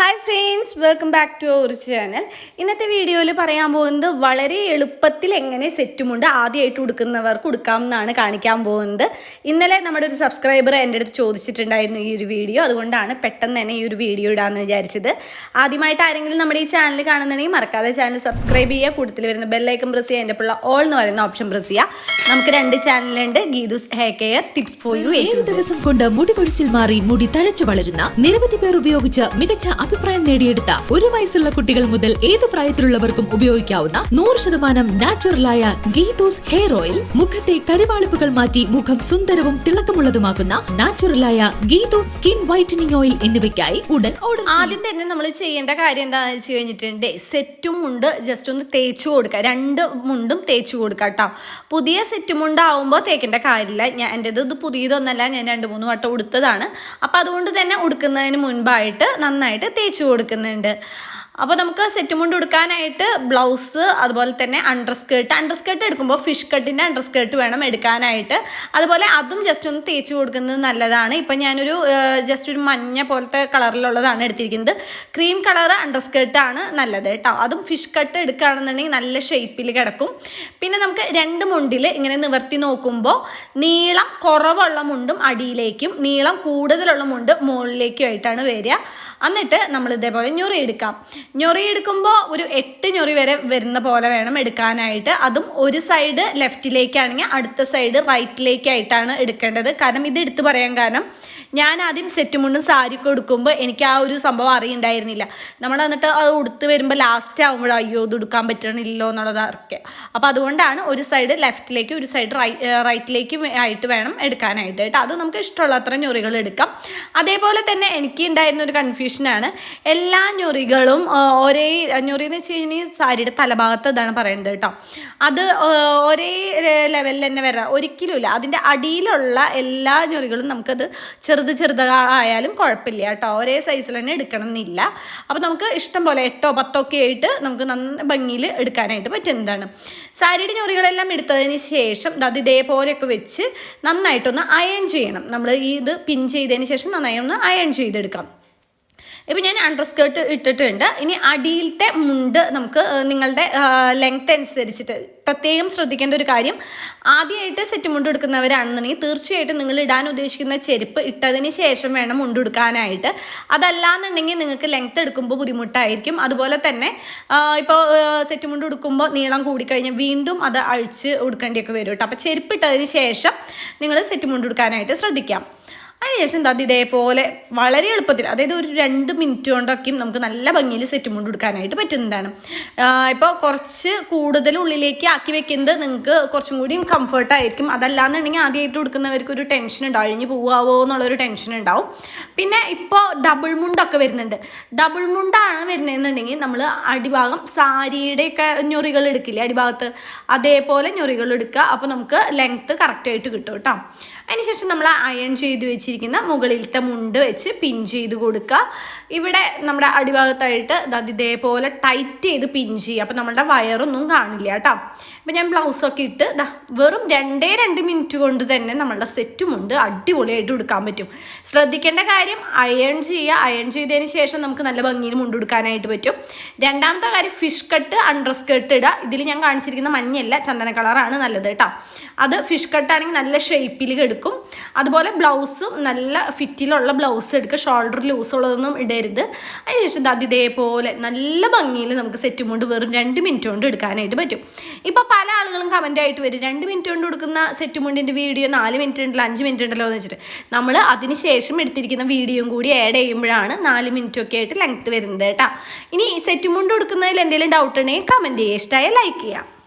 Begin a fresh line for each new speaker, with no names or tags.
Hi friends welcome back to our channel ഇന്നത്തെ വീഡിയോയിൽ പറയാൻ പോകുന്നത് വളരെ എളുപ്പത്തിൽ എങ്ങനെ സെറ്റുമുണ്ട് ആദ്യമായിട്ട് ഉടുക്കുന്നവർക്ക് ഉടുക്കാം എന്നാണ് കാണിക്കാൻ പോകുന്നത്. ഇന്നലെ നമ്മുടെ ഒരു സബ്സ്ക്രൈബർ എന്റെ അടുത്ത് ചോദിച്ചിട്ടുണ്ടായിരുന്നു ഈ ഒരു വീഡിയോ അതുകൊണ്ടാണ് പെട്ടെന്ന് തന്നെ ഈ ഒരു വീഡിയോ ഇടാമെന്ന് വിചാരിച്ചത്. ആദ്യമായിട്ട് ആരെങ്കിലും നമ്മുടെ ഈ ചാനൽ കാണുന്നുണ്ടെങ്കിൽ മറക്കാതെ ചാനൽ സബ്സ്ക്രൈബ് ചെയ്യുക കൂട്ടത്തിൽ വരുന്ന ബെല്ലൈക്കൺ പ്രസ് ചെയ്യുക എന്റെ പിള്ള ഓൾ എന്ന് പറയുന്ന ഓപ്ഷൻ പ്രസ് ചെയ്യുക. നമുക്ക് രണ്ട് ചാനലുണ്ട് Geethu's hair care tips for you
ഏഴ് ദിവസം കൊണ്ട് മുടി പൊടിച്ചിൽ മാറി മുടി തഴച്ചു വളരുന്ന നിരവധി പേർ ഉപയോഗിച്ച് മികച്ച അഭിപ്രായം നേടിയെടുത്ത ഒരു വയസ്സുള്ള കുട്ടികൾ മുതൽ ഏത് പ്രായത്തിലുള്ളവർക്കും ഉപയോഗിക്കാവുന്ന നൂറ് ശതമാനം നാച്ചുറലായ ഗീതൂസ് ഹെയർ ഓയിൽ മുഖത്തെ കരുവാളിപ്പുകൾ മാറ്റി മുഖം സുന്ദരവും തിളക്കമുള്ളതുമാക്കുന്ന നാച്ചുറലായ ഗീതൂസ് സ്കിൻ വൈറ്റനിങ് ഓയിൽ എന്നിവയ്ക്കായി ഉടൻ ഓർഡർ.
ആദ്യം തന്നെ നമ്മൾ ചെയ്യേണ്ട കാര്യം എന്താണെന്ന് വെച്ച് കഴിഞ്ഞിട്ടുണ്ട് സെറ്റും മുണ്ട് ജസ്റ്റ് ഒന്ന് തേച്ചു കൊടുക്കുക രണ്ട് മുണ്ടും തേച്ചു കൊടുക്കുക കേട്ടോ. പുതിയ സെറ്റ് മുണ്ടാവുമ്പോൾ തേക്കേണ്ട കാര്യമില്ല. ഞാൻ എന്റെത് ഇത് പുതിയതൊന്നല്ല ഞാൻ രണ്ട് മൂന്ന് വട്ടം ഉടുത്തതാണ്. അപ്പോൾ അതുകൊണ്ട് തന്നെ ഉടുക്കുന്നതിന് മുൻപായിട്ട് നന്നായിട്ട് തേച്ച് കൊടുക്കുന്നുണ്ട്. അപ്പോൾ നമുക്ക് സെറ്റ് മുണ്ട് എടുക്കാനായിട്ട് ബ്ലൗസ് അതുപോലെ തന്നെ അണ്ടർ സ്കേർട്ട് അണ്ടർ സ്കേർട്ട് എടുക്കുമ്പോൾ ഫിഷ് കട്ടിന്റെ അണ്ടർ സ്കേർട്ട് വേണം എടുക്കാനായിട്ട്. അതുപോലെ അതും ജസ്റ്റ് ഒന്ന് തേച്ച് കൊടുക്കുന്നത് നല്ലതാണ്. ഇപ്പം ഞാനൊരു ജസ്റ്റ് ഒരു മഞ്ഞ പോലത്തെ കളറിലുള്ളതാണ് എടുത്തിരിക്കുന്നത്. ക്രീം കളർ അണ്ടർ സ്കേർട്ടാണ് നല്ലത് കേട്ടോ. അതും ഫിഷ് കട്ട് എടുക്കുകയാണെന്നുണ്ടെങ്കിൽ നല്ല ഷേപ്പിൽ കിടക്കും. പിന്നെ നമുക്ക് രണ്ട് മുണ്ടിൽ ഇങ്ങനെ നിവർത്തി നോക്കുമ്പോൾ നീളം കുറവുള്ള മുണ്ടും അടിയിലേക്കും നീളം കൂടുതലുള്ള മുണ്ട് മുകളിലേക്കും ആയിട്ടാണ് വരിക. എന്നിട്ട് നമ്മൾ ഇതേപോലെ ഞൊറി എടുക്കാം. ഞൊറി എടുക്കുമ്പോൾ ഒരു എട്ട് ഞൊറി വരെ വരുന്ന പോലെ വേണം എടുക്കാനായിട്ട്. അതും ഒരു സൈഡ് ലെഫ്റ്റിലേക്കാണെങ്കിൽ അടുത്ത സൈഡ് റൈറ്റിലേക്കായിട്ടാണ് എടുക്കേണ്ടത്. കാരണം ഇത് എടുത്ത് പറയാൻ കാരണം ഞാൻ ആദ്യം സെറ്റ് മുണ്ടും സാരി കൊടുക്കുമ്പോൾ എനിക്ക് ആ ഒരു സംഭവം അറിയണ്ടായിരുന്നില്ല. നമ്മൾ എന്നിട്ട് അത് ഉടുത്ത് വരുമ്പോൾ ലാസ്റ്റ് ആകുമ്പോൾ അയ്യോ ഇത് എടുക്കാൻ പറ്റണില്ലോ എന്നുള്ളതൊക്കെ. അപ്പോൾ അതുകൊണ്ടാണ് ഒരു സൈഡ് ലെഫ്റ്റിലേക്ക് ഒരു സൈഡ് റൈ റൈറ്റിലേക്ക് ആയിട്ട് വേണം എടുക്കാനായിട്ട്. കേട്ടോ അത് നമുക്ക് ഇഷ്ടമുള്ള അത്ര ഞൊറികൾ എടുക്കാം. അതേപോലെ തന്നെ എനിക്ക് ഉണ്ടായിരുന്ന ഒരു കൺഫ്യൂഷനാണ് എല്ലാ ഞൊറികളും ഒരേ ഞൊറി എന്ന് വെച്ച് കഴിഞ്ഞാൽ സാരിയുടെ തലഭാഗത്ത് ഇതാണ് പറയുന്നത് കേട്ടോ. അത് ഒരേ ലെവലിൽ തന്നെ വരാം. ഒരിക്കലുമില്ല. അതിന്റെ അടിയിലുള്ള എല്ലാ ഞൊറികളും നമുക്കത് ചെറുത് ചെറുതായാലും കുഴപ്പമില്ല കേട്ടോ. ഒരേ സൈസിൽ തന്നെ എടുക്കണം എന്നില്ല അപ്പോൾ നമുക്ക് ഇഷ്ടം പോലെ എട്ടോ പത്തോ ഒക്കെ ആയിട്ട് നമുക്ക് നന്ന ഭംഗിയിൽ എടുക്കാനായിട്ട് പറ്റുന്നതാണ് സാരിയുടെ ഞൊറികളെല്ലാം എടുത്തതിന് ശേഷം അത് ഇതേപോലെയൊക്കെ വെച്ച് നന്നായിട്ടൊന്ന് അയൺ ചെയ്യണം. നമ്മൾ ഈ ഇത് പിൻ ചെയ്തതിന് ശേഷം നന്നായി ഒന്ന് അയൺ ചെയ്തെടുക്കാം. ഇപ്പം ഞാൻ അണ്ടർ സ്കേർട്ട് ഇട്ടിട്ടുണ്ട്. ഇനി അടിയിലത്തെ മുണ്ട് നമുക്ക് നിങ്ങളുടെ ലെങ്ത് അനുസരിച്ചിട്ട് പ്രത്യേകം ശ്രദ്ധിക്കേണ്ട ഒരു കാര്യം ആദ്യമായിട്ട് സെറ്റ് മുണ്ട് എടുക്കുന്നവരാണെന്നുണ്ടെങ്കിൽ തീർച്ചയായിട്ടും നിങ്ങൾ ഇടാൻ ഉദ്ദേശിക്കുന്ന ചെരുപ്പ് ഇട്ടതിന് ശേഷം വേണം മുണ്ട് എടുക്കാനായിട്ട്. അതല്ലാന്നുണ്ടെങ്കിൽ നിങ്ങൾക്ക് ലെങ്ത് എടുക്കുമ്പോൾ ബുദ്ധിമുട്ടായിരിക്കും. അതുപോലെ തന്നെ ഇപ്പോൾ സെറ്റ് മുണ്ട് എടുക്കുമ്പോൾ നീളം കൂടിക്കഴിഞ്ഞാൽ വീണ്ടും അത് അഴിച്ച് ഉടുക്കേണ്ടിയൊക്കെ വരും കേട്ടോ. അപ്പോൾ ചെരുപ്പ് ഇട്ടതിന് ശേഷം നിങ്ങൾ സെറ്റ് മുണ്ട് എടുക്കാനായിട്ട് ശ്രദ്ധിക്കാം. അതിനുശേഷം എന്താ ഇതേപോലെ വളരെ എളുപ്പത്തിൽ അതായത് ഒരു രണ്ട് മിനിറ്റ് കൊണ്ടൊക്കെയും നമുക്ക് നല്ല ഭംഗിയിൽ സെറ്റ് മുണ്ട് കൊടുക്കാനായിട്ട് പറ്റുന്നതാണ്. ഇപ്പോൾ കുറച്ച് കൂടുതൽ ഉള്ളിലേക്ക് ആക്കി വെക്കുന്നത് നിങ്ങൾക്ക് കുറച്ചും കൂടിയും കംഫർട്ട് ആയിരിക്കും. അതല്ലാന്നുണ്ടെങ്കിൽ ആദ്യമായിട്ട് കൊടുക്കുന്നവർക്ക് ഒരു ടെൻഷൻ ഉണ്ടാവും അഴിഞ്ഞു പോവാവോ എന്നുള്ളൊരു ടെൻഷൻ ഉണ്ടാവും. പിന്നെ ഇപ്പോൾ ഡബിൾ മുണ്ടൊക്കെ വരുന്നുണ്ട്. ഡബിൾ മുണ്ടാണ് വരുന്നതെന്നുണ്ടെങ്കിൽ നമ്മൾ അടിഭാഗം സാരിയുടെയൊക്കെ ഞൊറികൾ എടുക്കില്ലേ അടിഭാഗത്ത് അതേപോലെ ഞൊറികൾ എടുക്കുക. അപ്പോൾ നമുക്ക് ലെങ്ത്ത് കറക്റ്റായിട്ട് കിട്ടും കേട്ടോ. അതിനുശേഷം നമ്മൾ അയൺ ചെയ്ത് വെച്ചിരിക്കുന്ന മുകളിലത്തെ മുണ്ട് വെച്ച് പിൻ ചെയ്ത് കൊടുക്കുക ഇവിടെ നമ്മുടെ അടിഭാഗത്തായിട്ട് ദാ ഇതേപോലെ ടൈറ്റ് ചെയ്ത് പിൻ ചെയ്യുക. അപ്പോൾ നമ്മളുടെ വയറൊന്നും കാണില്ല കേട്ടോ. അപ്പം ഞാൻ ബ്ലൗസൊക്കെ ഇട്ട് ദാ വെറും രണ്ടേ രണ്ട് മിനിറ്റ് കൊണ്ട് തന്നെ നമ്മളുടെ സെറ്റ് മുണ്ട് അടിപൊളിയായിട്ട് ഉടുക്കാൻ പറ്റും. ശ്രദ്ധിക്കേണ്ട കാര്യം അയൺ ചെയ്യുക. അയൺ ചെയ്തതിന് ശേഷം നമുക്ക് നല്ല ഭംഗിയിൽ മുണ്ട് കൊടുക്കാനായിട്ട് പറ്റും. രണ്ടാമത്തെ കാര്യം ഫിഷ് കട്ട് അണ്ടർ സ്കേർട്ട് ഇടുക. ഇതിൽ ഞാൻ കാണിച്ചിരിക്കുന്ന മഞ്ഞല്ല ചന്ദന കളറാണ് നല്ലത് കേട്ടോ. അത് ഫിഷ് കട്ടാണെങ്കിൽ നല്ല ഷേപ്പിൽ എടുക്കും അതുപോലെ ബ്ലൗസും നല്ല ഫിറ്റിലുള്ള ബ്ലൗസ് എടുക്കുക. ഷോൾഡർ ലൂസ് ഉള്ളതൊന്നും ഇടരുത്. അതിനുശേഷം അത് ഇതേപോലെ നല്ല ഭംഗിയിൽ നമുക്ക് സെറ്റ് കൊണ്ട് വെറും രണ്ട് മിനിറ്റ് കൊണ്ട് എടുക്കാനായിട്ട് പറ്റും. ഇപ്പോൾ പല ആളുകളും കമന്റ് ആയിട്ട് വരും. രണ്ട് മിനിറ്റ് കൊണ്ട് കൊടുക്കുന്ന സെറ്റ് മുണ്ടിന്റെ വീഡിയോ നാല് മിനിറ്റ് ഉണ്ടല്ലോ അഞ്ച് മിനിറ്റ് ഉണ്ടല്ലോ എന്ന് വെച്ചിട്ട്. നമ്മൾ അതിന് ശേഷം എടുത്തിരിക്കുന്ന വീഡിയോയും കൂടി ആഡ് ചെയ്യുമ്പോഴാണ് നാല് മിനിറ്റ് ഒക്കെ ആയിട്ട് ലെങ്ത്ത് വരുന്നത് കേട്ടോ. ഇനി സെറ്റ് മുണ്ട് കൊടുക്കുന്നതിൽ എന്തെങ്കിലും ഡൗട്ട് ഉണ്ടെങ്കിൽ കമന്റ് ചെയ്യുക. ഇഷ്ടമായ ലൈക്ക് ചെയ്യാം.